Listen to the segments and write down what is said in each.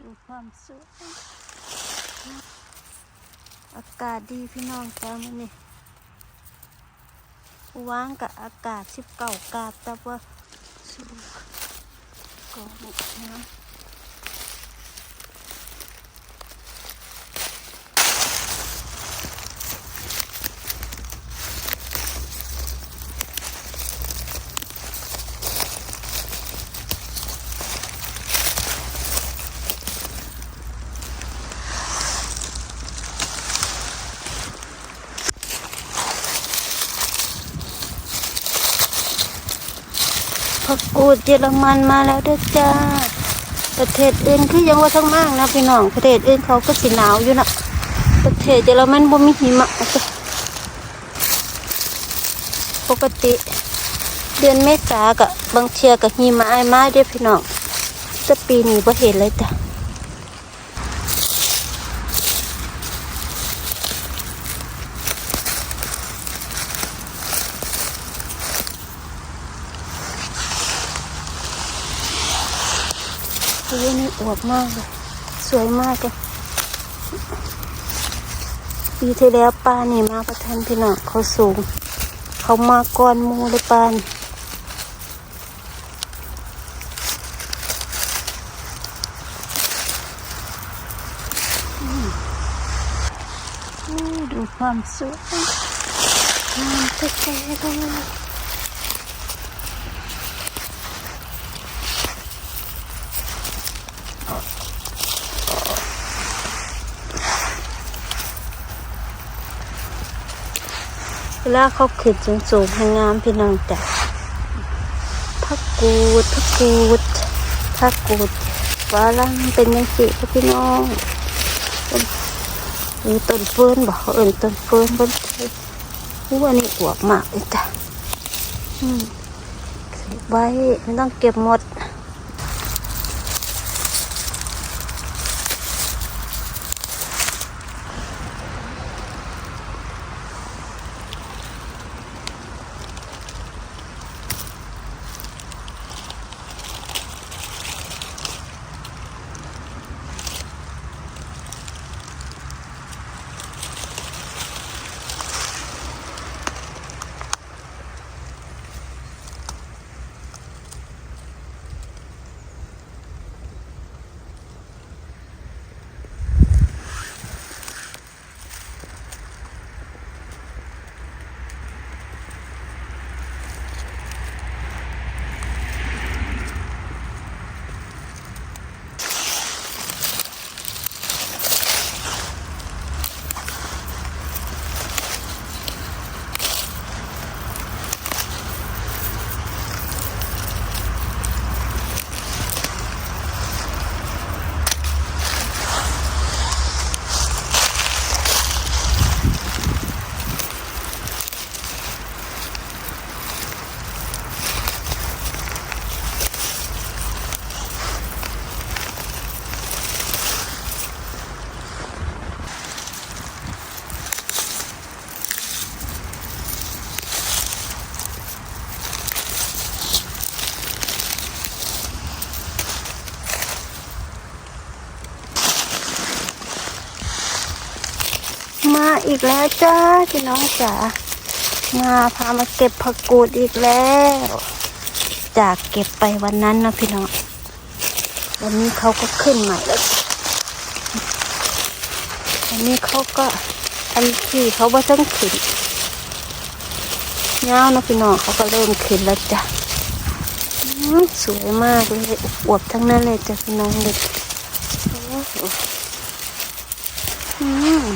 ดูความสวยอากาศดีพี่น้องจ้ามันนี่ว่างกับอากาศสิบเก่ากาดแต่ว่าสูงก็หมดน้ำ พักกูดเยอรมันมาแล้วเด้อจ้า ประเทศอื่นคือยังว่าทั้งมากนะพี่น้องประเทศอื่นเขาก็สีหนาวอยู่นะประเทศเยอรมันบ่มีหิมะจ้ะปกติ เดือนเมษากับบางเชียกับหิมะไอ้มาเด้อพี่น้องแต่ปีนี้บ่เห็นเลยจ้ะ เฮ้ยนี่อวบมากเลย สวยมากเลย ปีที่แล้วป้านี่มาประทันพี่น้องเขาสูง เขามาก่อนมูเลยป้านี่อืมอืมดูความสวยงามแท้ๆเลย วลาเขาขึ้นสูงๆให้งามพี่น้องจ้ะพักกูดพักกูดพักกูดวาลังเป็นยังสิครับพี่น้องต้นนี่ต้นเฟิร์นบอกเอิญต้นเฟิร์นบนเทหัวนี่อวบมากเลยจ้ะอืมเก็บไว้ไม่ต้องเก็บหมด มาอีกแล้วจ้าพี่น้องจ๋ามาพามาเก็บผักกูดอีกแล้ว จากเก็บไปวันนั้นนะพี่น้อง วันนี้เขาก็ขึ้นใหม่แล้ววันนี้เขาก็อันที่เขาว่ต้องขึ้นเงานะพี่น้องเขาก็เริ่มขึ้นแล้วจ้ะสวยมากเลยอวบทั้งนั้นเลยจ้ะพี่น้องเด็กโอ้โหอืม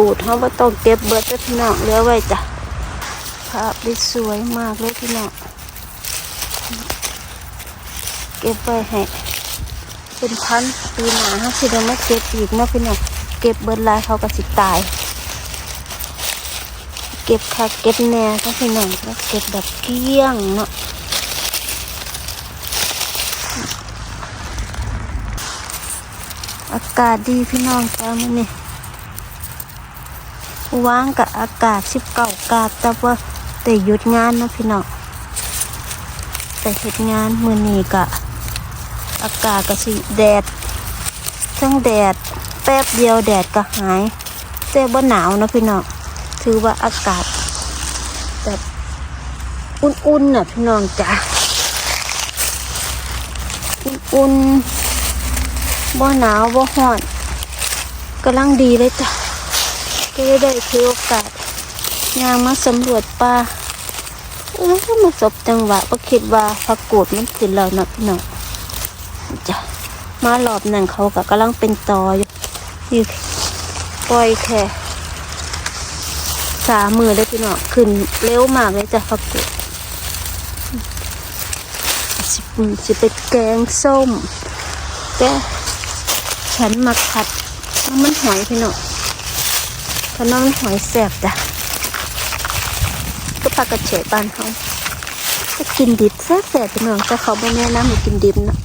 กูดเขาบ่ต้องเก็บเบิดเด้อพี่น้องเหลือไว้จ้ะภาพได้สวยมากเลยพี่น้องเก็บไว้ให้เป็นพันปีหนาเขาสิได้มาเก็บอีกเนาะพี่น้องเก็บเบิดหลายเขาก็สิตาย เก็บค่ะเก็บแน่ก็พี่น้องแล้วเก็บแบบเกลี้ยงเนาะอากาศดีพี่น้องจ้ามัน ว่างกับอากาศสิบเก้ากาดแต่ว่าแต่หยุดงานนะพี่น้องแต่เฮ็ดงานมือนีก็อากาศก็สิแดดทั้งแดดแป๊บเดียวแดดก็หายแต่บ่หนาวนะพี่น้องถือว่าอากาศแบบอุ่นๆน่ะพี่น้องจ้ะอุ่นๆบ่หนาวบ่ร้อนกำลังดีเลยจ้ะ ก็ได้ถือโอกาสยางมาสำรวจป่าเออมาสบจังหวะก็คิดว่าผักกูดมันขึ้นแล้วเนาะพี่น้องจ้ะมารอบนั้นเขาก็กำลังเป็นตออยู่อยู่ปล่อยแค่สามมือได้พี่น้องขึ้นเร็วมากเลยจ้ะผักกูดสิสิไปแกงส้มแต่ฉันมาผัดมันหอยพี่น้อง เพราะน้ำมันหอยแสบจ้ะก็ปลากระเฉดบานเขาก็กินดิบแซ่บๆเป็น้องแต่เขาไม่แนะนำให้กินดิบนะ